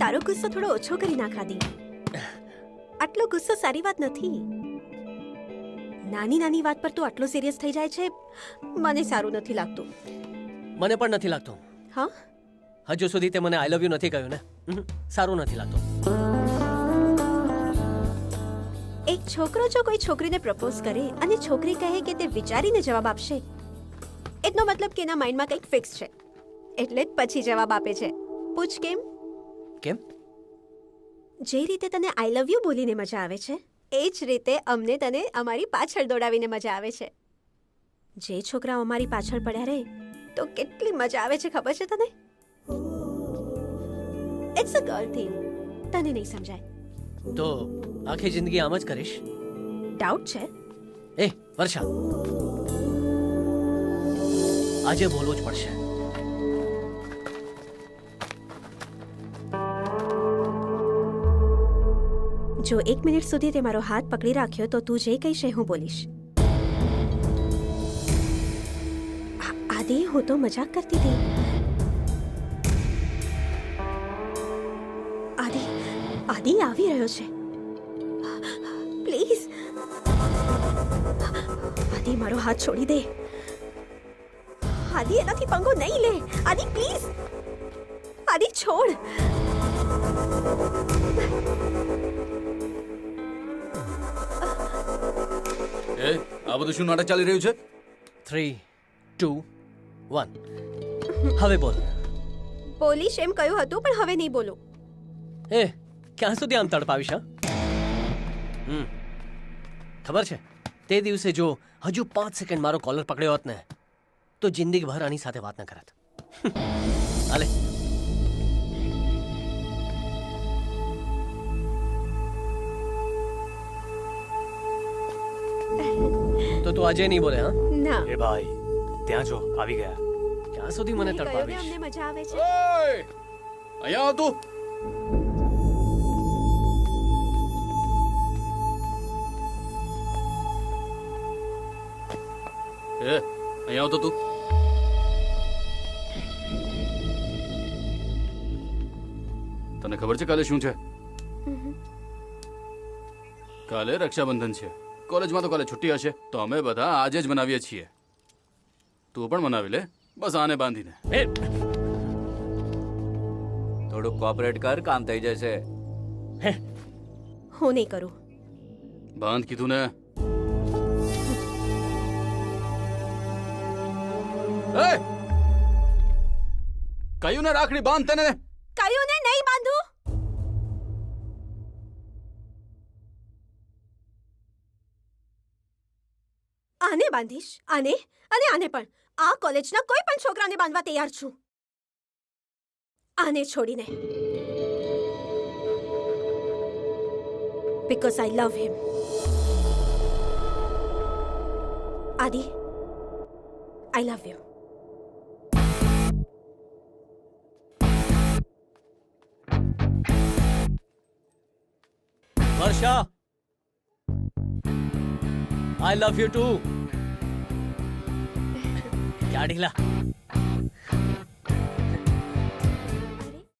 તારો ગુસ્સો થોડો ઓછો કરી નાખ આદિ આટલો ગુસ્સો સારી વાત નથી. નાની નાની વાત પર તું આટલો સિરિયસ થઈ જાય છે મને સારું નથી લાગતું. મને પણ નથી લાગતું. હા? હજુ સુધી તે મને આઈ લવ યુ નથી કહ્યું ને? સારું નથી લાગતું. એક છોકરો જો કોઈ છોકરીને પ્રપોઝ કરે અને છોકરી કહે કે તે વિચારીને જવાબ આપશે એટલો મતલબ કે એના માઇન્ડમાં કંઈક ફિક્સ છે. એટલે જ પછી જવાબ આપે છે. પૂછ કેમ? કેમ? જે રીતે તને આઈ લવ યુ બોલીને મજા આવે છે એ જ રીતે અમને તને અમારી પાછળ દોડાવીને મજા આવે છે. જે છોકરાઓ અમારી પાછળ પડ્યા રહે તો કેટલી મજા આવે છે ખબર છે તને? ઇટ્સ અ ગર્લ થિંગ તને નહીં સમજાય. તો આખી જિંદગી આમ જ કરીશ? ડાઉટ છે. એ વર્ષા. આજે બોલવું જ પડશે. જો એક મિનિટ સુધી તે મારો હાથ પકડી રાખ્યો, તો તું જે કહીશ હું બોલીશ. આદિ હું તો મજાક કરતી હતી. આદિ આદિ આવી રહ્યો છે. પ્લીઝ. આદિ મારો હાથ છોડી દે. આદિ એનાથી પંગો નહીં લે. આદિ પ્લીઝ. આદિ છોડ. આ બધું શું નાટક ચાલી રહ્યું છે? થ્રી ટુ વન હવે બોલ. બોલીશ એમ કહ્યું હતું પણ હવે નહીં બોલો. એ ક્યાં સુધી આમ તડપાવીશ હમ. ખબર છે? તે દિવસે જો હજુ પાંચ સેકન્ડ મારો કોલર પકડ્યો હોત ને તો જિંદગીભર આની સાથે વાત ન કરત. હાલે. તો તું આજે નહીં બોલે હા? ના. એ ભાઈ ત્યાં જો આવી ગયા. ક્યાં સુધી મને તડપાવીશ? અમને મજા આવે છે. ઓય! અહીંયા આવ તું એ અહીંયા આવતો તું. તને ખબર છે કાલે શું છે? કાલે રક્ષાબંધન છે. કોલેજમાં તો કાલે છુટ્ટી હશે. તો અમે બધા આજે જ મનાવીએ છીએ. તું પણ મનાવી લે. બસ આને બાંધીને. થોડું થોડુંક કોઓપરેટ કર કામ થઈ જશે. હું. નહીં કરું. બાંધ કીધું ને. એ! કયું ને રાખડી બાંધ તને. કયું ને નહીં બાંધું? આને બાંધીશ, આને અને આને પણ. આ કોલેજના કોઈ પણ છોકરાને બાંધવા તૈયાર છું. આને છોડીને. Because I love him Adi I love you Varsha! I love you too ક્યાં ઢીલા